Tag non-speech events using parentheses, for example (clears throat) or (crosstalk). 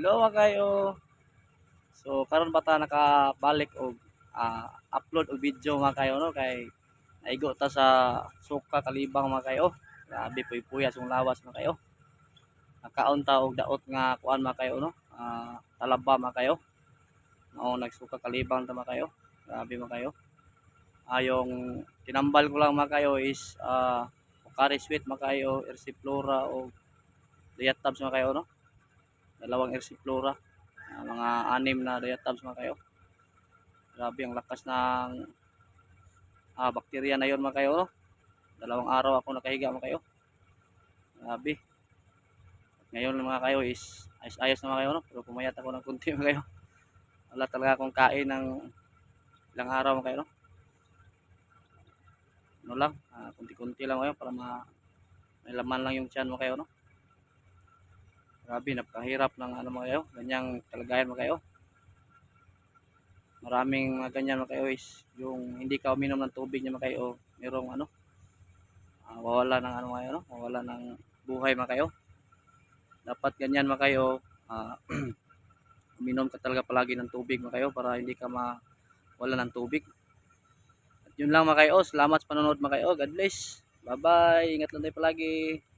Mga kayo. So karon bata nakabalik og ah, upload og video mga kayo no kay naigo ta sa suka kalibang mga kayo. Grabe puy puyas yung lawas mga kayo. Nakaon ta og daot nga kuan mga kayo no. Ah, talaba mga kayo. Mao nagsuka kalibang ta mga kayo. Grabe mga kayo. Ah, yung tinambal ko lang mga kayo is ah Pocari Sweet mga kayo, Ersiflora o Diatabs mga kayo no dalawang Ersiflora uh, mga anim na diatabs mga kayo grabe ang lakas ng ah, bakterya na yon mga kayo no? dalawang araw ako nakahiga mga kayo grabe ngayon mga kayo is ayos ayos na mga kayo no? pero pumayat ako ng kunti (laughs) mga kayo wala talaga akong kain ng ilang araw mga kayo no? ano lang ah, kunti kunti lang kayo para ma may laman lang yung tiyan mo kayo no Grabe, napakahirap ng ano mga kayo. Ganyang kalagayan mga kayo. Maraming mga ganyan mga kayo is yung hindi ka uminom ng tubig niya mga kayo. Merong ano, ah, wawala ng ano mga kayo, no? wawala ng buhay mga kayo. Dapat ganyan mga kayo. ah, (clears throat) uminom ka talaga palagi ng tubig mga kayo para hindi ka mawala ng tubig. At yun lang mga kayo. Salamat sa panonood mga kayo. God bless. Bye bye. Ingat lang tayo palagi.